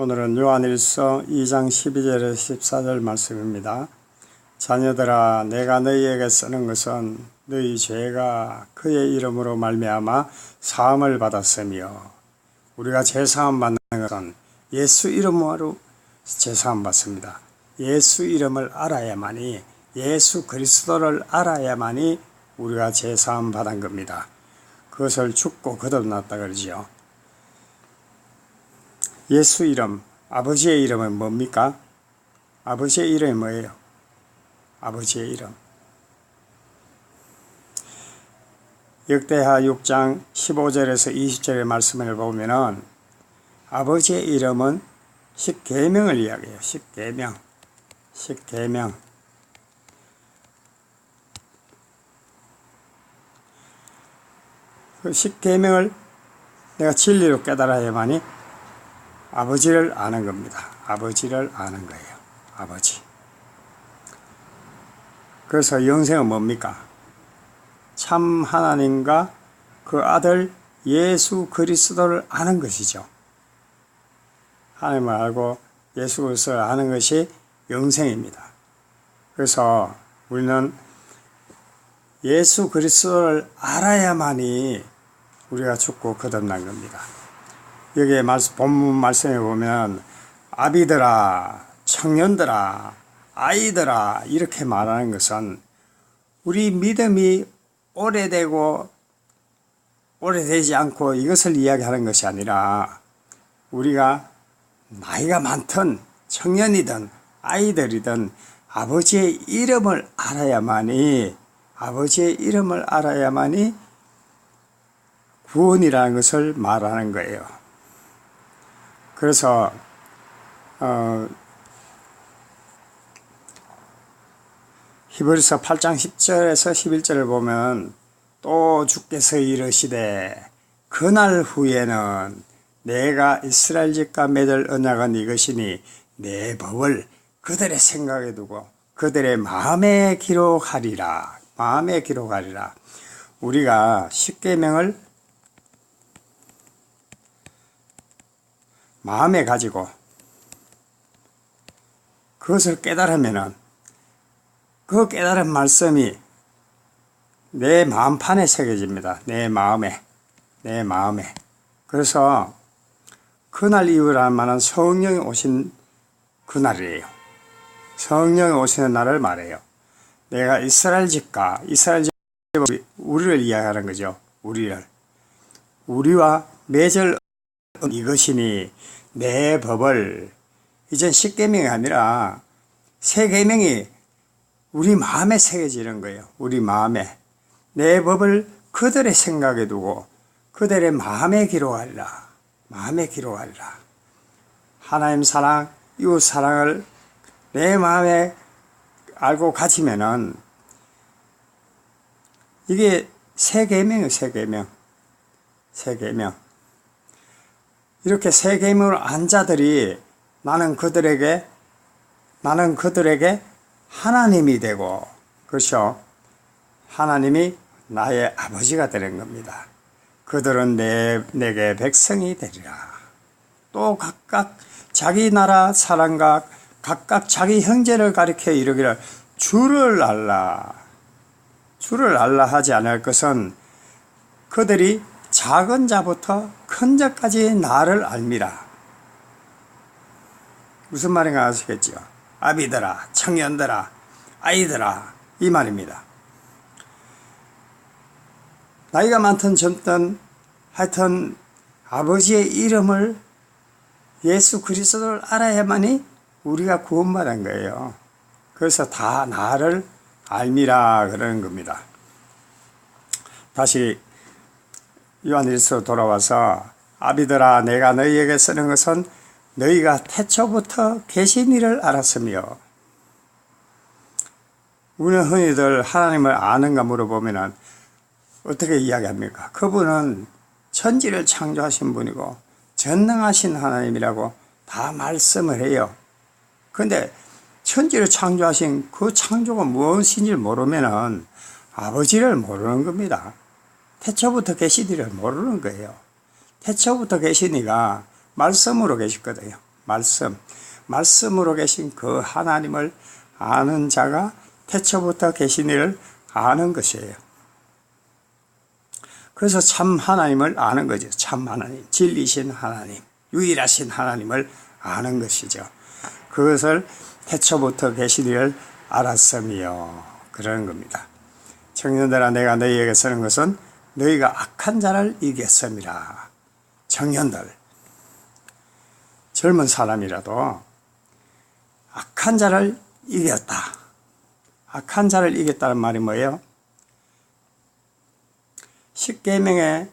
오늘은 요한일서 2장 12절에서 14절 말씀입니다. 자녀들아 내가 너희에게 쓰는 것은 너희 죄가 그의 이름으로 말미암아 사함을 받았으며 우리가 제사함 받는 것은 예수 이름으로 제사함 받습니다. 예수 이름을 알아야만이 예수 그리스도를 알아야만이 우리가 제사함 받은 겁니다. 그것을 죽고 거듭났다 그러지요. 예수 이름, 아버지의 이름은 뭡니까? 아버지의 이름이 뭐예요? 아버지의 이름. 역대하 6장 15절에서 20절의 말씀을 보면은 아버지의 이름은 십계명을 이야기해요. 십계명. 십계명. 그 십계명을 내가 진리로 깨달아야만이 아버지를 아는 겁니다. 아버지를 아는 거예요. 아버지. 그래서 영생은 뭡니까? 참 하나님과 그 아들 예수 그리스도를 아는 것이죠. 하나님을 알고 예수 그리스도를 아는 것이 영생입니다. 그래서 우리는 예수 그리스도를 알아야만이 우리가 죽고 거듭난 겁니다. 여기에 말씀, 본문 말씀에 보면 아비들아, 청년들아, 아이들아 이렇게 말하는 것은 우리 믿음이 오래되고 오래되지 않고 이것을 이야기하는 것이 아니라 우리가 나이가 많든 청년이든 아이들이든 아버지의 이름을 알아야만이 아버지의 이름을 알아야만이 구원이라는 것을 말하는 거예요. 그래서 어, 히브리서 8장 10절에서 11절을 보면 또 주께서 이르시되 그날 후에는 내가 이스라엘 집과 맺을 언약은 이것이니 내 법을 그들의 생각에 두고 그들의 마음에 기록하리라. 마음에 기록하리라. 우리가 십계명을 마음에 가지고 그것을 깨달으면은 그 깨달은 말씀이 내 마음판에 새겨집니다. 내 마음에. 내 마음에. 그래서 그날 이후라는 말은 성령이 오신 그날이에요. 성령이 오시는 날을 말해요. 내가 이스라엘 집과 이스라엘 집 우리를 이야기하는 거죠. 우리를. 우리와 맺을 이것이니 내 법을 이젠 십계명이 아니라 세 계명이 우리 마음에 새겨지는 거예요. 우리 마음에. 내 법을 그들의 생각에 두고 그들의 마음에 기록하리라. 마음에 기록하리라. 하나님 사랑, 이웃 사랑을 내 마음에 알고 가지면은 이게 세 계명이에요, 세 계명. 세 계명. 이렇게 세 계명을 안 자들이 나는 그들에게 나는 그들에게 하나님이 되고 그렇죠. 하나님이 나의 아버지가 되는 겁니다. 그들은 내, 내게 백성이 되리라. 또 각각 자기 나라 사람과 각각 자기 형제를 가리켜 이르기를 주를 알라. 주를 알라 하지 않을 것은 그들이 작은 자부터 큰 자까지 나를 알미라. 무슨 말인가 아시겠지요? 아비들아, 청년들아, 아이들아, 이 말입니다. 나이가 많든 젊든 하여튼 아버지의 이름을 예수 그리스도를 알아야만이 우리가 구원받은 거예요. 그래서 다 나를 알미라 그러는 겁니다. 다시 요한일서 돌아와서 아비들아 내가 너희에게 쓰는 것은 너희가 태초부터 계신 이를 알았으며 우리는 흔히들 하나님을 아는가 물어보면 어떻게 이야기합니까? 그분은 천지를 창조하신 분이고 전능하신 하나님이라고 다 말씀을 해요. 근데 천지를 창조하신 그 창조가 무엇인지 모르면은 아버지를 모르는 겁니다. 태초부터 계시디를 모르는 거예요. 태초부터 계시니가 말씀으로 계셨거든요. 말씀. 말씀으로 계신 그 하나님을 아는 자가 태초부터 계신 이를 아는 것이에요. 그래서 참 하나님을 아는 거죠. 참 하나님, 진리신 하나님, 유일하신 하나님을 아는 것이죠. 그것을 태초부터 이를 알았으며 그러는 겁니다. 청년들아 내가 너희에게 쓰는 것은 너희가 악한 자를 이겼음이라. 청년들 젊은 사람이라도 악한 자를 이겼다. 악한 자를 이겼다는 말이 뭐예요? 십계명의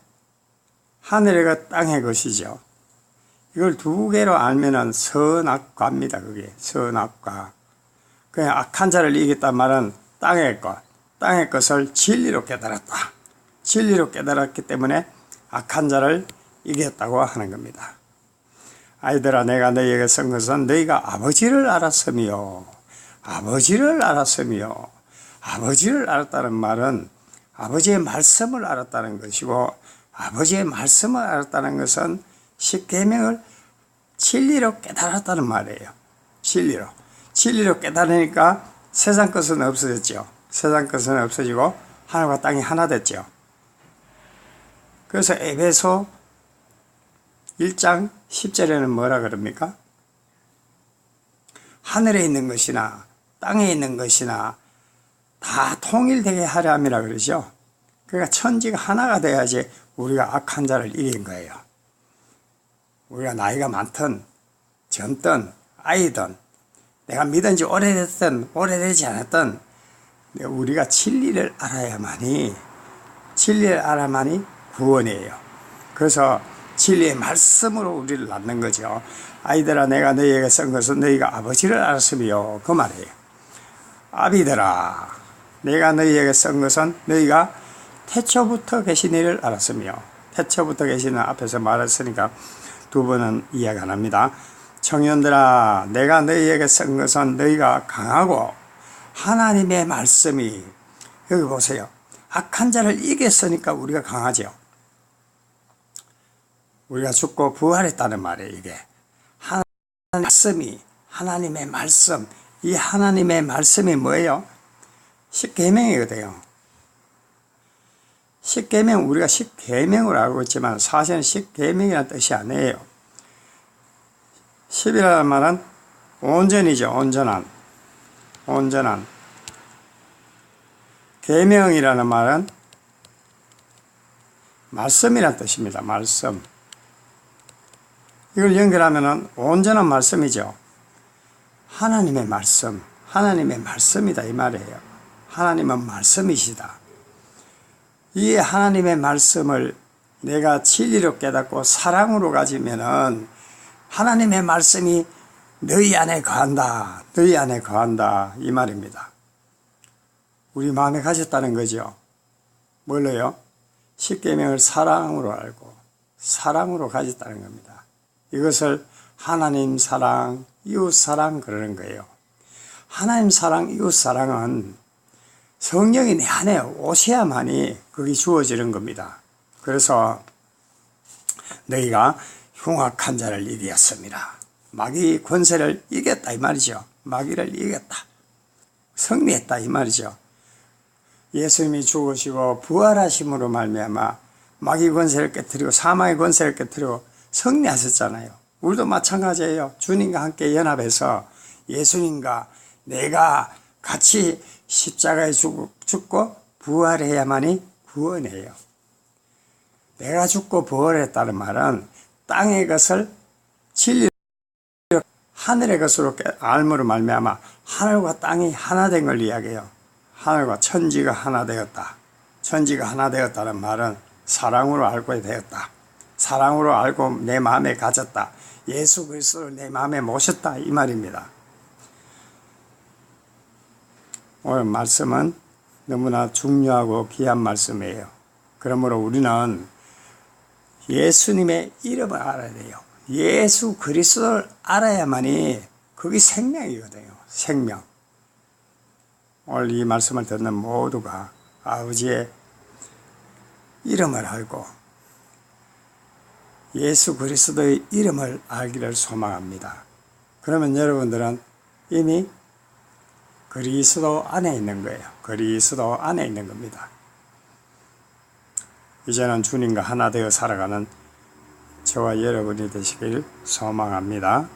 하늘과 땅의 것이죠. 이걸 두 개로 알면은 선악과입니다. 그게 선악과. 그냥 악한 자를 이겼단 말은 땅의 것, 땅의 것을 진리로 깨달았다. 진리로 깨달았기 때문에 악한 자를 이겼다고 하는 겁니다. 아이들아 내가 너희에게 쓴 것은 너희가 아버지를 알았으며 아버지를 알았으며 아버지를 알았다는 말은 아버지의 말씀을 알았다는 것이고 아버지의 말씀을 알았다는 것은 십계명을 진리로 깨달았다는 말이에요. 진리로. 진리로 깨달으니까 세상 것은 없어졌죠. 세상 것은 없어지고 하늘과 땅이 하나 됐죠. 그래서 에베소 1장 10절에는 뭐라 그럽니까? 하늘에 있는 것이나 땅에 있는 것이나 다 통일되게 하려 함이라 그러죠. 그러니까 천지가 하나가 돼야지 우리가 악한 자를 이긴 거예요. 우리가 나이가 많든 젊든 아이든 내가 믿은 지 오래됐든 오래되지 않았든 우리가 진리를 알아야만이 진리를 알아야만이 구원이에요. 그래서 진리의 말씀으로 우리를 낳는 거죠. 아이들아 내가 너희에게 쓴 것은 너희가 아버지를 알았으며 그 말이에요. 아비들아 내가 너희에게 쓴 것은 너희가 태초부터 계신 이를 알았으며 태초부터 계시는 앞에서 말했으니까 두 번은 이해가 안 합니다. 청년들아 내가 너희에게 쓴 것은 너희가 강하고 하나님의 말씀이 여기 보세요. 악한 자를 이겼으니까 우리가 강하죠. 우리가 죽고 부활했다는 말이에요, 이게. 하나님의 말씀이, 하나님의 말씀, 이 하나님의 말씀이 뭐예요? 십계명이거든요. 십계명 우리가 십계명으로 알고 있지만 사실은 십계명이라는 뜻이 아니에요. 십이라는 말은 온전이죠. 온전한. 온전한. 계명이라는 말은 말씀이라는 뜻입니다. 말씀. 이걸 연결하면 온전한 말씀이죠. 하나님의 말씀, 하나님의 말씀이다 이 말이에요. 하나님은 말씀이시다. 이 하나님의 말씀을 내가 진리로 깨닫고 사랑으로 가지면은 하나님의 말씀이 너희 안에 거한다. 너희 안에 거한다. 이 말입니다. 우리 마음에 가졌다는 거죠. 뭘로요? 십계명을 사랑으로 알고 사랑으로 가졌다는 겁니다. 이것을 하나님 사랑, 이웃 사랑 그러는 거예요. 하나님 사랑, 이웃 사랑은 성령이 내 안에 오셔야만이 그게 주어지는 겁니다. 그래서 너희가 흉악한 자를 이겼습니다. 마귀 권세를 이겼다 이 말이죠. 마귀를 이겼다. 승리했다 이 말이죠. 예수님이 죽으시고 부활하심으로 말미암아 마귀 권세를 깨뜨리고 사망의 권세를 깨뜨리고 승리하셨잖아요. 우리도 마찬가지예요. 주님과 함께 연합해서 예수님과 내가 같이 십자가에 죽고 부활해야만이 구원해요. 내가 죽고 부활했다는 말은 땅의 것을 진리로 하늘의 것으로 알므로 말미암아 하늘과 땅이 하나 된 걸 이야기해요. 하늘과 천지가 하나 되었다. 천지가 하나 되었다는 말은 사랑으로 알고 되었다. 사랑으로 알고 내 마음에 가졌다. 예수 그리스도를 내 마음에 모셨다. 이 말입니다. 오늘 말씀은 너무나 중요하고 귀한 말씀이에요. 그러므로 우리는 예수님의 이름을 알아야 돼요. 예수 그리스도를 알아야만이 그게 생명이거든요. 생명. 오늘 이 말씀을 듣는 모두가 아버지의 이름을 알고 예수 그리스도의 이름을 알기를 소망합니다. 그러면 여러분들은 이미 그리스도 안에 있는 거예요. 그리스도 안에 있는 겁니다. 이제는 주님과 하나 되어 살아가는 저와 여러분이 되시길 소망합니다.